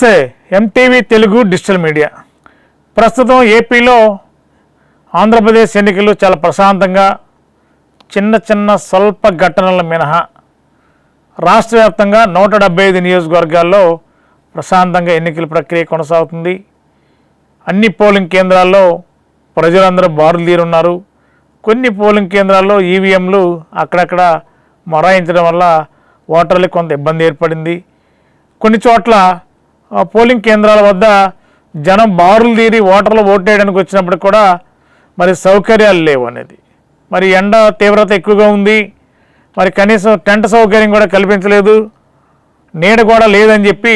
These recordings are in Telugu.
Say MTV Telugu digital media. ప్రస్తుతం ఏపీలో ఆంధ్రప్రదేశ్ ఎన్నికలు చాలా ప్రశాంతంగా చిన్న చిన్న స్వల్ప ఘటనల మినహా రాష్ట్ర వ్యాప్తంగా నూట డెబ్బై ఐదు నియోజకవర్గాల్లో ప్రశాంతంగా ఎన్నికల ప్రక్రియ కొనసాగుతుంది. అన్ని పోలింగ్ కేంద్రాల్లో ప్రజలందరూ బారులు తీరున్నారు. కొన్ని పోలింగ్ కేంద్రాల్లో ఈవీఎంలు అక్కడక్కడ మొరాయించడం వల్ల ఓటర్లకు కొంత ఇబ్బంది ఏర్పడింది. కొన్ని చోట్ల పోలింగ్ కేంద్రాల వద్ద జనం బారులు తీరి ఓటర్లు ఓటేయడానికి వచ్చినప్పుడు కూడా మరి సౌకర్యాలు లేవు అనేది. మరి ఎండ తీవ్రత ఎక్కువగా ఉంది. మరి కనీసం టెంట్ సౌకర్యం కూడా కల్పించలేదు. నీడ కూడా లేదని చెప్పి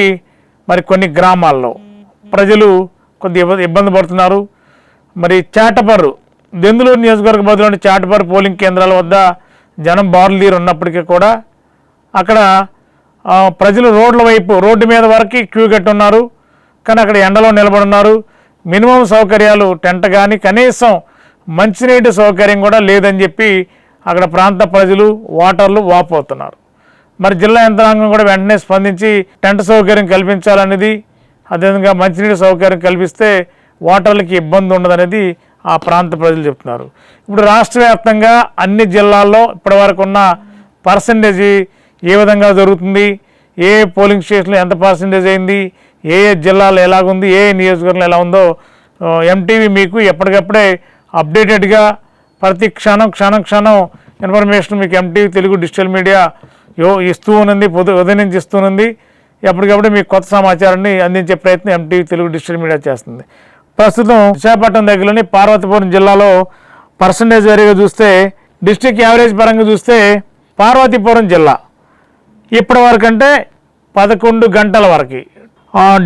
మరి కొన్ని గ్రామాల్లో ప్రజలు కొద్ది ఇబ్బంది పడుతున్నారు. మరి చాటపర్రు దెందులూరు నియోజకవర్గ బదిలోని చాటపర్రు పోలింగ్ కేంద్రాల వద్ద జనం బారులు తీరు ఉన్నప్పటికీ కూడా అక్కడ ప్రజలు రోడ్ల వైపు రోడ్డు మీద వరకు క్యూ కట్టి ఉన్నారు కానీ అక్కడ ఎండలో నిలబడున్నారు. మినిమం సౌకర్యాలు టెంట్ కానీ కనీసం మంచినీటి సౌకర్యం కూడా లేదని చెప్పి అక్కడ ప్రాంత ప్రజలు వాటర్లు వాపోతున్నారు. మరి జిల్లా యంత్రాంగం కూడా వెంటనే స్పందించి టెంట్ సౌకర్యం కల్పించాలనేది అదేవిధంగా మంచినీటి సౌకర్యం కల్పిస్తే వాటర్లకి ఇబ్బంది ఉండదనేది ఆ ప్రాంత ప్రజలు చెప్తున్నారు. ఇప్పుడు రాష్ట్ర వ్యాప్తంగా అన్ని జిల్లాల్లో ఇప్పటివరకు ఉన్న పర్సంటేజీ ఏ విధంగా జరుగుతుంది? ఏ పోలింగ్ స్టేషన్లో ఎంత పర్సంటేజ్ అయింది? ఏ ఏ జిల్లాలో ఎలాగుంది? ఏ ఏ నియోజకవర్గంలో ఎలా ఉందో ఎంటీవీ మీకు ఎప్పటికప్పుడే అప్డేటెడ్గా ప్రతి క్షణం క్షణం క్షణం ఇన్ఫర్మేషన్ మీకు ఎంటీవీ తెలుగు డిజిటల్ మీడియా యో ఇస్తూ ఉన్నది పొద్దు ఉదయం నుంచి ఇస్తున్నది ఎప్పటికప్పుడు మీకు కొత్త సమాచారాన్ని అందించే ప్రయత్నం ఎంటీవీ తెలుగు డిజిటల్ మీడియా చేస్తుంది. ప్రస్తుతం విశాఖపట్నం దగ్గరలోని పార్వతీపురం జిల్లాలో పర్సంటేజ్ వారీగా చూస్తే డిస్టిక్ యావరేజ్ పరంగా చూస్తే పార్వతీపురం జిల్లా. ఇప్పటి వరకు అంటే పదకొండు గంటల వరకు.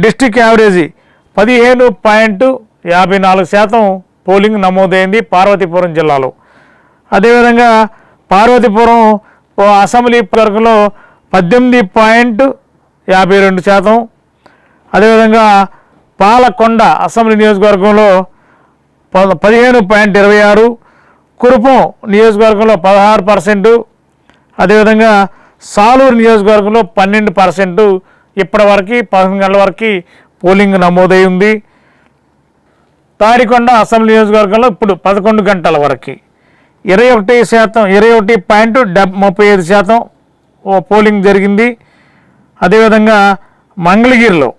డిస్టిక్ యావరేజీ పదిహేను పాయింట్ యాభై నాలుగు శాతం పోలింగ్ నమోదైంది పార్వతీపురం జిల్లాలో. అదేవిధంగా పార్వతీపురం అసెంబ్లీ వర్గంలో పద్దెనిమిది పాయింట్ యాభై రెండు శాతం. అదేవిధంగా పాలకొండ అసెంబ్లీ నియోజకవర్గంలో పద పదిహేను పాయింట్ ఇరవై ఆరు కురుపం నియోజకవర్గంలో పదహారు పర్సెంటు. అదేవిధంగా సాలూరు నియోజకవర్గంలో పన్నెండు పర్సెంటు ఇప్పటివరకు పదకొండు గంటల వరకు పోలింగ్ నమోదై ఉంది. తాడికొండ అసెంబ్లీ నియోజకవర్గంలో ఇప్పుడు పదకొండు గంటల వరకు ఇరవై ఒకటి శాతం ఇరవై ఒకటి పాయింట్ డెబ్ ముప్పై ఐదు శాతం ఓ పోలింగ్ జరిగింది. అదేవిధంగా మంగళగిరిలో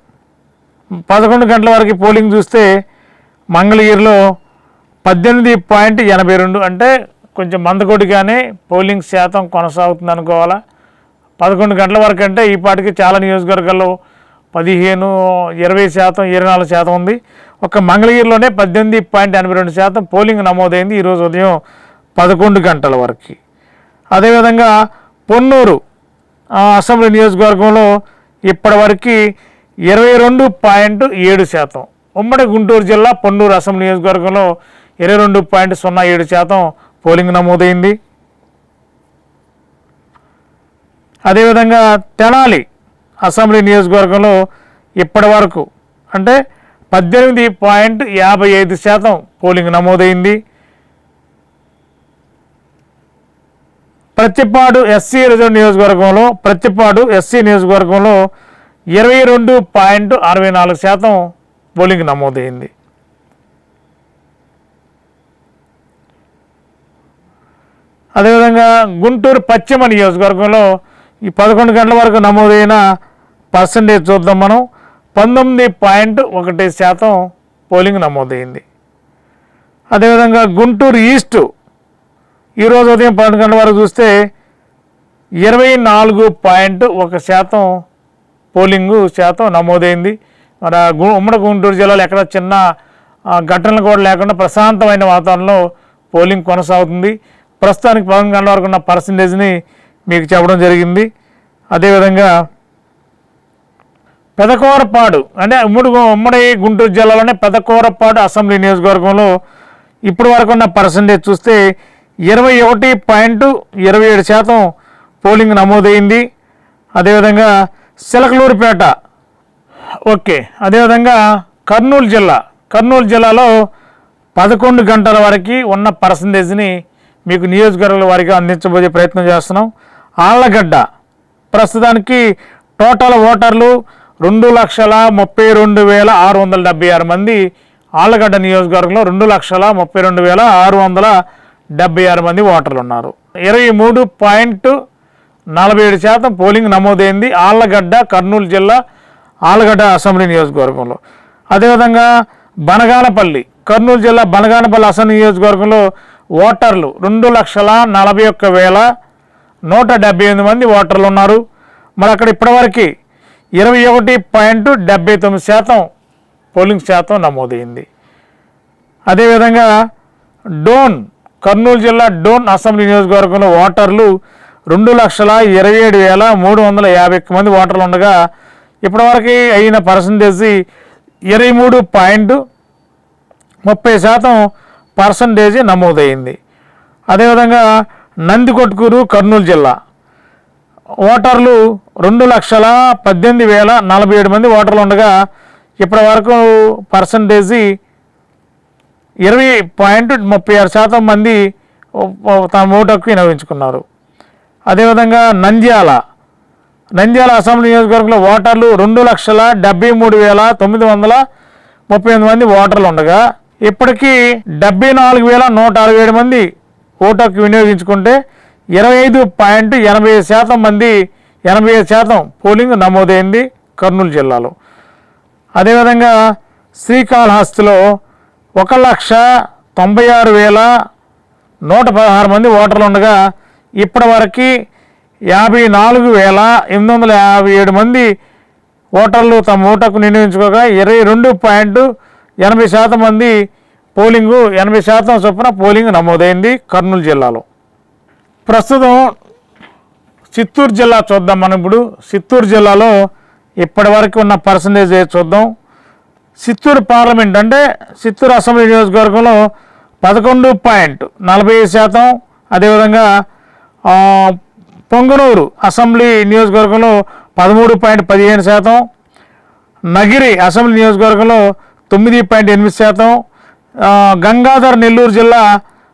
పదకొండు గంటల వరకు పోలింగ్ చూస్తే మంగళగిరిలో పద్దెనిమిది పాయింట్ ఎనభై రెండు అంటే కొంచెం మందకొడిగానే పోలింగ్ శాతం కొనసాగుతుంది అనుకోవాలా పదకొండు గంటల వరకు అంటే ఈ పాటికి చాలా నియోజకవర్గాల్లో పదిహేను ఇరవై శాతం ఇరవై నాలుగు శాతం ఉంది. ఒక మంగళగిరిలోనే పద్దెనిమిది పాయింట్ ఎనభై రెండు శాతం పోలింగ్ నమోదైంది ఈరోజు ఉదయం పదకొండు గంటల వరకు. అదేవిధంగా పొన్నూరు అసెంబ్లీ నియోజకవర్గంలో ఇప్పటివరకు ఇరవై రెండు పాయింట్ ఏడు శాతం. ఉమ్మడి గుంటూరు జిల్లా పొన్నూరు అసెంబ్లీ నియోజకవర్గంలో ఇరవై రెండు పాయింట్ సున్నా ఏడు శాతం పోలింగ్ నమోదైంది. అదేవిధంగా తెనాలి అసెంబ్లీ నియోజకవర్గంలో ఇప్పటి వరకు అంటే పద్దెనిమిది పాయింట్ యాభై ఐదు శాతం పోలింగ్ నమోదైంది. ప్రతిపాడు ఎస్సీ రిజర్వ్ నియోజకవర్గంలో ప్రతిపాడు ఎస్సీ నియోజకవర్గంలో ఇరవై రెండు పాయింట్ అరవై నాలుగు శాతం పోలింగ్ నమోదైంది. అదేవిధంగా గుంటూరు పశ్చిమ నియోజకవర్గంలో ఈ పదకొండు గంటల వరకు నమోదైన పర్సంటేజ్ చూద్దాం మనం. పంతొమ్మిది పాయింట్ ఒకటి శాతం పోలింగ్ నమోదైంది. అదేవిధంగా గుంటూరు ఈస్ట్ ఈరోజు ఉదయం పన్నెండు గంటల వరకు చూస్తే ఇరవై నాలుగు పాయింట్ ఒక శాతం పోలింగు శాతం నమోదైంది. మరి గు- ఉమ్మడి గుంటూరు జిల్లాలో ఎక్కడ చిన్న ఘటనలు కూడా లేకుండా ప్రశాంతమైన వాతావరణంలో పోలింగ్ కొనసాగుతుంది. ప్రస్తుతానికి పదకొండు గంటల వరకు ఉన్న పర్సంటేజ్ని మీకు చెప్పడం జరిగింది. అదేవిధంగా పెదకూరపాడు అంటే ఉమ్మడి ఉమ్మడి గుంటూరు జిల్లాలోనే పెదకూరపాడు అసెంబ్లీ నియోజకవర్గంలో ఇప్పటి వరకు ఉన్న పర్సంటేజ్ చూస్తే ఇరవై ఒకటి పాయింట్ ఇరవై ఏడు శాతం పోలింగ్ నమోదైంది. అదేవిధంగా సిలకలూరుపేట ఓకే. అదేవిధంగా కర్నూలు జిల్లా కర్నూలు జిల్లాలో పదకొండు గంటల వరకు ఉన్న పర్సంటేజ్ని మీకు నియోజకవర్గాల వారిగా అందించబోయే ప్రయత్నం చేస్తున్నాం. ఆళ్ళగడ్డ. ప్రస్తుతానికి టోటల్ ఓటర్లు రెండు లక్షల ముప్పై రెండు వేల ఆరు వందల డెబ్బై ఆరు మంది. ఆళ్ళగడ్డ నియోజకవర్గంలో రెండు లక్షల ముప్పై రెండు వేల ఆరు వందల డెబ్బై ఆరు మంది ఓటర్లు ఉన్నారు ఇరవై మూడు పాయింట్ నలభై ఏడు శాతం పోలింగ్ నమోదైంది ఆళ్ళగడ్డ కర్నూలు జిల్లా ఆళ్ళగడ్డ అసెంబ్లీ నియోజకవర్గంలో. అదేవిధంగా బనగానపల్లి కర్నూలు జిల్లా బనగానపల్లి అసెంబ్లీ నియోజకవర్గంలో ఓటర్లు రెండు లక్షల నలభై ఒక్క వేల నూట డెబ్బై ఎనిమిది మంది ఓటర్లు ఉన్నారు. మరి అక్కడ ఇప్పటివరకు ఇరవై ఒకటి పాయింట్ డెబ్బై తొమ్మిది శాతం పోలింగ్ శాతం నమోదైంది. అదేవిధంగా డోన్ కర్నూలు జిల్లా డోన్ అసెంబ్లీ నియోజకవర్గంలో ఓటర్లు రెండు లక్షల ఇరవై ఏడు వేల మూడు వందల యాభై ఒక్క మంది ఓటర్లు ఉండగా ఇప్పటివరకు అయిన పర్సంటేజ్ ఇరవై మూడు పాయింట్ ముప్పై శాతం పర్సంటేజ్ నమోదైంది. అదేవిధంగా నందికొట్కూరు కర్నూలు జిల్లా. ఓటర్లు రెండు లక్షల పద్దెనిమిది వేల నలభై ఏడు మంది ఓటర్లు ఉండగా ఇప్పటి వరకు పర్సంటేజీ ఇరవై పాయింట్ ముప్పై ఆరు శాతం మంది తమ ఓటుకు వినియోగించుకున్నారు. అదేవిధంగా నంద్యాల నంద్యాల అసెంబ్లీ నియోజకవర్గంలో ఓటర్లు రెండు లక్షల డెబ్బై మూడు వేల తొమ్మిది వందల ముప్పై ఎనిమిది మంది ఓటర్లు ఉండగా ఇప్పటికీ డెబ్బై నాలుగు వేల నూట అరవై ఏడు మంది ఓటు వినియోగించుకుంటే ఇరవై ఐదు పాయింట్ ఎనభై ఐదు శాతం మంది ఎనభై ఐదు శాతం పోలింగ్ నమోదైంది కర్నూలు జిల్లాలో. అదేవిధంగా శ్రీకాళహస్తిలో ఒక లక్ష తొంభై ఆరు వేల నూట పదహారు మంది ఓటర్లు ఉండగా ఇప్పటివరకు యాభై నాలుగు వేల ఎనిమిది వందల యాభై ఏడు మంది ఓటర్లు తమ ఓటకు నిర్ణయించుకోగా ఇరవై రెండు పాయింట్ ఎనభై శాతం మంది పోలింగు ఎనభై శాతం చొప్పున పోలింగ్ నమోదైంది కర్నూలు జిల్లాలో. ప్రస్తుతం చిత్తూరు జిల్లా చూద్దాం మనం ఇప్పుడు. చిత్తూరు జిల్లాలో ఇప్పటి వరకు ఉన్న పర్సంటేజ్ చూద్దాం. చిత్తూరు పార్లమెంట్ అంటే చిత్తూరు అసెంబ్లీ నియోజకవర్గంలో పదకొండు పాయింట్ నలభై ఐదు శాతం. అదేవిధంగా పొంగనూరు అసెంబ్లీ నియోజకవర్గంలో పదమూడు పాయింట్ పదిహేను శాతం. నగిరి అసెంబ్లీ నియోజకవర్గంలో తొమ్మిది పాయింట్ ఎనిమిది శాతం. గంగాధర్ నెల్లూరు జిల్లా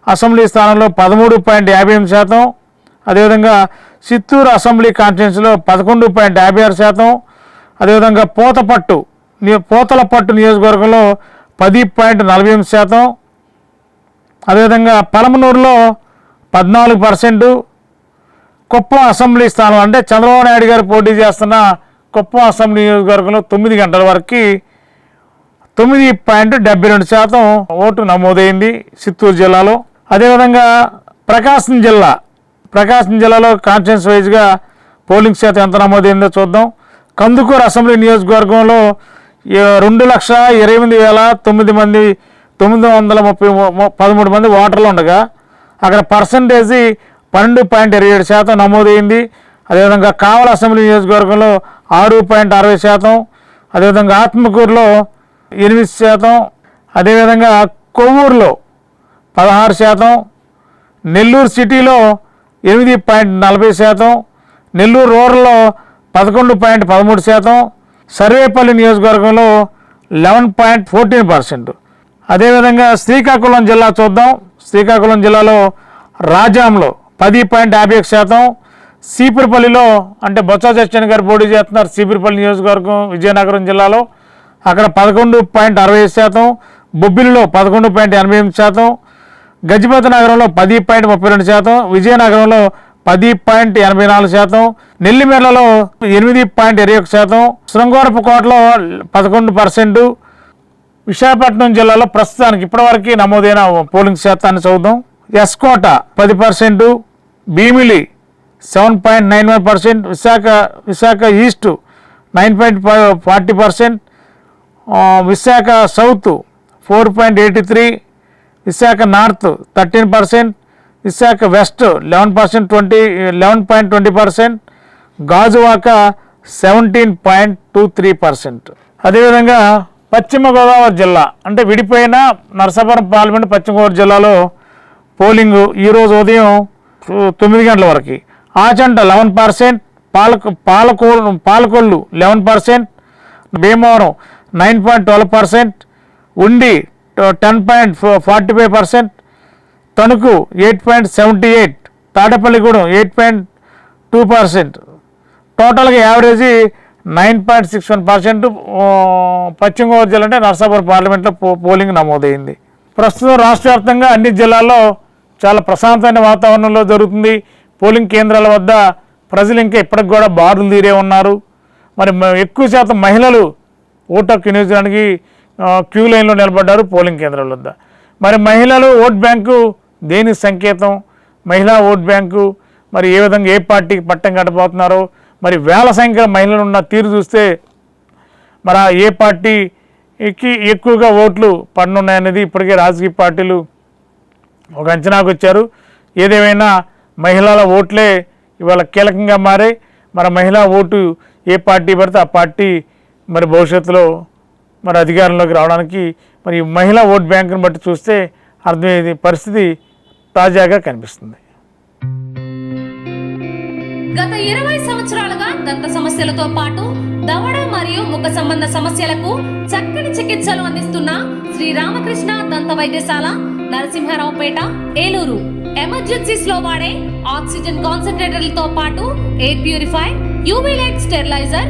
అసెంబ్లీ స్థానంలో పదమూడు పాయింట్ యాభై ఎనిమిది శాతం అదేవిధంగా చిత్తూరు అసెంబ్లీ కాన్స్టిట్యున్సీలో పదకొండు పాయింట్ యాభై ఆరు శాతం అదేవిధంగా పోతపట్టు ని- పోతలపట్టు నియోజకవర్గంలో పది పాయింట్ నలభై ఎనిమిది శాతం అదేవిధంగా పలమనూరులో పద్నాలుగు పర్సెంటు కుప్పం అసెంబ్లీ స్థానం అంటే చంద్రబాబు నాయుడు గారు పోటీ చేస్తున్న కుప్పం అసెంబ్లీ నియోజకవర్గంలో తొమ్మిది గంటల వరకు తొమ్మిది పాయింట్ డెబ్బై రెండు శాతం ఓటు నమోదైంది చిత్తూరు జిల్లాలో. అదేవిధంగా ప్రకాశం జిల్లా ప్రకాశం జిల్లాలో కాన్స్టిట్యూన్స్ వైజ్గా పోలింగ్ శాతం ఎంత నమోదైందో చూద్దాం. కందుకూరు అసెంబ్లీ నియోజకవర్గంలో రెండు లక్షల ఇరవై ఎనిమిది వేల తొమ్మిది మంది తొమ్మిది వందల ముప్పై పదమూడు మంది ఓటర్లు ఉండగా అక్కడ పర్సంటేజీ పన్నెండు పాయింట్ ఇరవై ఏడు శాతం నమోదైంది. అదేవిధంగా కావల అసెంబ్లీ నియోజకవర్గంలో ఆరు పాయింట్ అరవై శాతం. అదేవిధంగా ఆత్మకూరులో ఎనిమిది శాతం. అదేవిధంగా కొవ్వూరులో పదహారు శాతం. నెల్లూరు సిటీలో ఎనిమిది పాయింట్ నలభై శాతం. నెల్లూరు రూరల్లో పదకొండు పాయింట్ పదమూడు శాతం. సర్వేపల్లి నియోజకవర్గంలో లెవెన్ పాయింట్ ఫోర్టీన్ పర్సెంట్. అదేవిధంగా శ్రీకాకుళం జిల్లా చూద్దాం. శ్రీకాకుళం జిల్లాలో రాజాంలో పది పాయింట్ యాభై ఒక శాతం. సీపురపల్లిలో అంటే బొత్స సత్యన్ గారు పోటీ చేస్తున్నారు. సీపురపల్లి నియోజకవర్గం విజయనగరం జిల్లాలో. అక్కడ పదకొండు పాయింట్ అరవై ఐదు శాతం బొబ్బిలిలో పదకొండు పాయింట్ ఎనభై ఎనిమిది శాతం గజపతి నగరంలో పది పాయింట్ ముప్పై రెండు శాతం విజయనగరంలో పది పాయింట్ ఎనభై నాలుగు శాతం నెల్లిమెర్లలో ఎనిమిది పాయింట్ ఇరవై ఒక శాతం శృంగారపుకోటలో పదకొండు పర్సెంట్ విశాఖపట్నం జిల్లాలో ప్రస్తుతానికి ఇప్పటివరకు నమోదైన పోలింగ్ శాతాన్ని చదువుదాం ఎస్కోట పది percent Bheemili seven point nine one percent Visakha Visakha east nine point forty percent Visakha south four point eighty three Visakha north thirteen percent Visakha west eleven percent twenty eleven point twenty percent Gajuwaka seventeen point two three percent. అదేవిధంగా పశ్చిమ గోదావరి జిల్లా అంటే విడిపోయిన నరసాపురం పార్లమెంట్ పశ్చిమ గోదావరి జిల్లాలో పోలింగ్ ఈరోజు ఉదయం తొమ్మిది గంటల వరకు. ఆచంట లెవెన్ పర్సెంట్ పాలకు పాలకో Palakollu eleven percent Bhimavaram nine point twelve percent Undi ten point forty five percent Tanuku eight point seventy eight Tadepalligudem eight point two percent. టోటల్గా average nine point six one percent Paschima Godavari జిల్లా అంటే నర్సాపురం పార్లమెంట్లో పో పోలింగ్ నమోదైంది. ప్రస్తుతం రాష్ట్ర వ్యాప్తంగా అన్ని జిల్లాల్లో చాలా ప్రశాంతమైన వాతావరణంలో జరుగుతుంది. పోలింగ్ కేంద్రాల వద్ద ప్రజలు ఇంకా ఇప్పటికి కూడా బారులు తీరే ఉన్నారు. మరి ఎక్కువ శాతం మహిళలు ఓటు హక్కు వినియోగించడానికి క్యూ లైన్లో నిలబడ్డారు పోలింగ్ కేంద్రాల వద్ద. మరి మహిళలు ఓట్ బ్యాంకు దేని సంకేతం? మహిళా ఓట్ బ్యాంకు మరి ఏ విధంగా ఏ పార్టీకి పట్టం కట్టబోతున్నారో మరి వేల సంఖ్యలో మహిళలు ఉన్న తీరు చూస్తే మరి ఏ పార్టీకి ఎక్కువగా ఓట్లు పన్నున్నాయనేది ఇప్పటికే రాజకీయ పార్టీలు ఒక అంచనాకు వచ్చారు. ఏదేమైనా మహిళల ఓట్లే ఇవాళ కీలకంగా మారే మరి మహిళా ఓటు ఏ పార్టీ పడితే ఆ పార్టీ మరి భవిష్యత్తులో మరి అధికారంలోకి రావడానికి మరి మహిళా ఓట్ బ్యాంకును బట్టి చూస్తే అర్థమయ్యేది పరిస్థితి తాజాగా కనిపిస్తుంది. గత ఇరవై సంవత్సరాలుగా దంత సమస్యలతో పాటు దవడ మరియు ముఖ సంబంధ సమస్యలకు చక్కని చికిత్సలు అందిస్తున్న శ్రీ రామకృష్ణ దంత వైద్యశాల నరసింహారావుపేట ఏలూరు. ఎమర్జెన్సీస్లో వాడే ఆక్సిజన్ కాన్సన్ట్రేటర్లతో పాటు air purify UV light steriliser